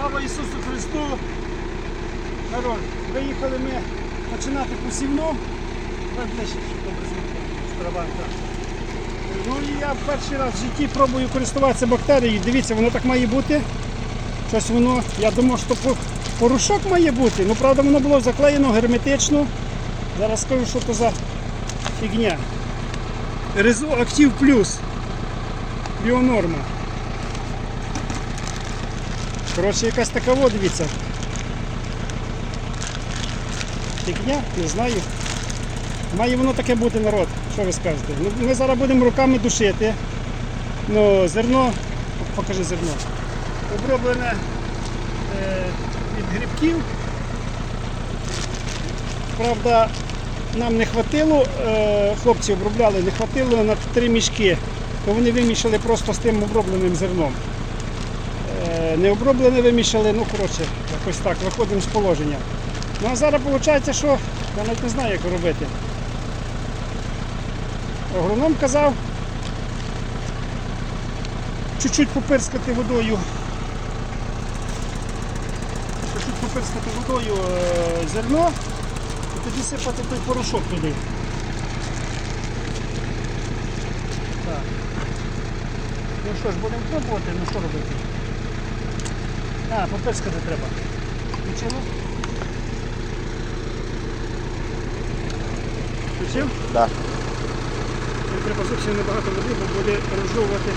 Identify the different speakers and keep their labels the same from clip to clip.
Speaker 1: Слава Ісусу Христу! Народ, виїхали ми починати посівну. Ну і я перший раз в житті пробую користуватися бактерією. Дивіться, воно так має бути. Щось воно, я думав, що по- порошок має бути. Ну, правда, воно було заклеєно герметично. Зараз скажу, що це за фігня. Резо Актив Плюс. Біонорма. Коротше, якась така во, дивіться. Не знаю. Має воно таке бути народ, що ви скажете. Ну, ми зараз будемо руками душити. Ну, зерно, покажи зерно. Оброблене е, від грибків. Правда, нам не хватило, е, хлопці обробляли, не хватило на три мішки, то вони вимішали просто з тим обробленим зерном. Е, не оброблене вимішали, ну коротше, якось так, виходимо з положення. Ну а зараз виходить, що я навіть не знаю, як робити. Агроном казав чуть-чуть попирскати водою. Чуть-чуть попирскати водою е, зерно і тоді сипати той порошок туди. Так. Ну що ж, будемо пробувати, ну що робити? А, попирскати треба. Включило? Включив?
Speaker 2: Да.
Speaker 1: Їм треба зовсім небагато води, бо буде розжовувати.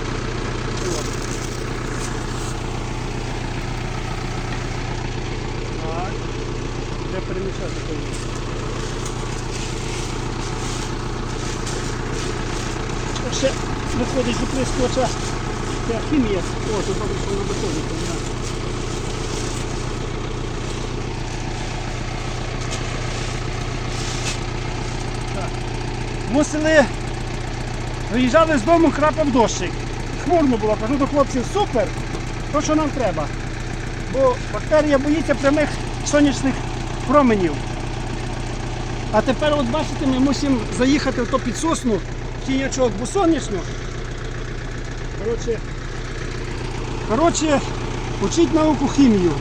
Speaker 1: Так. Де перемішати є. Ще виходить з оприскувача. Це хімія. О, тут що вона виходить. Мусили Виїжджали з дому, крапав дощик. Хмурно було, кажу до хлопців, супер, то що нам треба. Бо бактерія боїться прямих сонячних променів. А тепер от бачите, ми мусимо заїхати в то під сосну, в тінячок, бо сонячно. Коротше, коротше, учить науку хімію.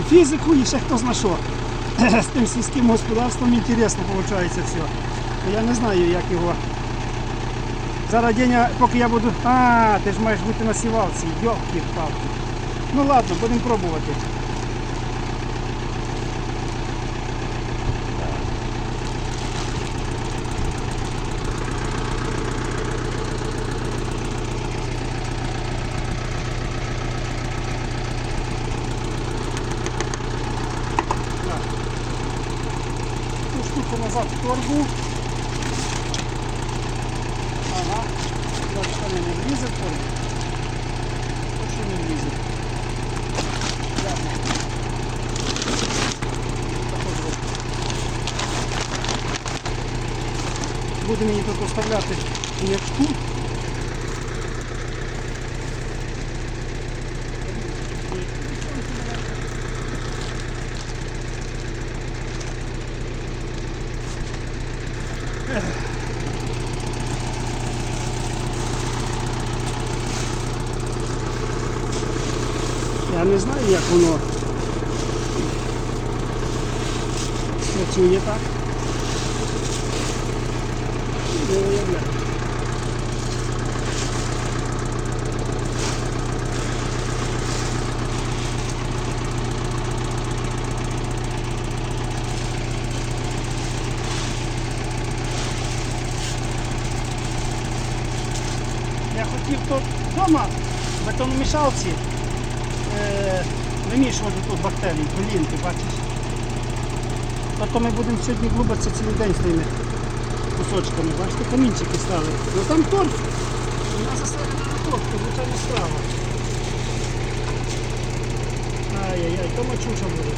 Speaker 1: І фізику, і ще хто зна що. З тим сільським господарством інтересно виходить все. Я не знаю, як його. Зараз Деня, поки я буду... А, ти ж маєш бути на сівалці. Йолки палки Ну ладно, будемо пробувати. Назад в торбу. Ага. Дальше вони не влізе в торбу. Точно не влізе. Ладно. Так от от. Будемо її тут оставляти м'ячку. Я не знаю, як воно працює так. Я хотів тут вдома в бетономішалці е, вимішувати тут бактерії, колінки, бачиш. Тобто ми будемо сьогодні глубатися цілий день з ними кусочками. Бачите, камінчики стали. Ну там торф. У нас засадена на торф, це звичайна справа. Ай-яй-яй, то мачуша буде.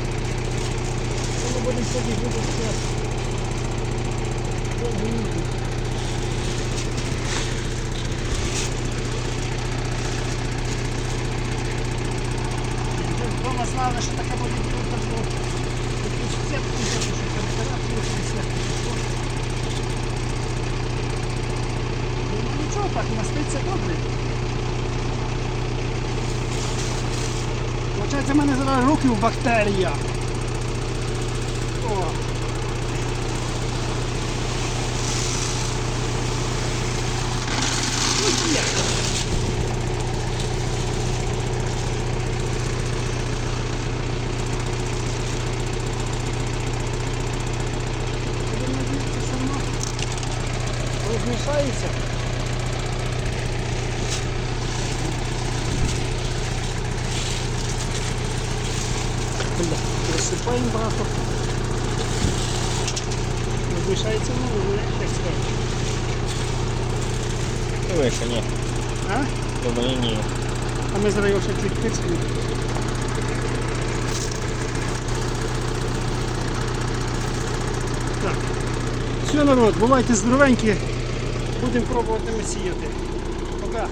Speaker 1: То ми будемо сьогодні глубатися. довгі ніги. Ми вдома знали, що таке так, маститься добре. Виходить, в мене зараз руки в бактеріях. О. Ну, розмішається. Розсипаємо багато. Розмішається, ну, вже як сказати.
Speaker 2: Думаю, що ні.
Speaker 1: А?
Speaker 2: Думаю, ні.
Speaker 1: А ми зараз його ще чуть тицькнемо. Так. Все, народ, бувайте здоровенькі. Будемо пробувати ми сіяти. Пока.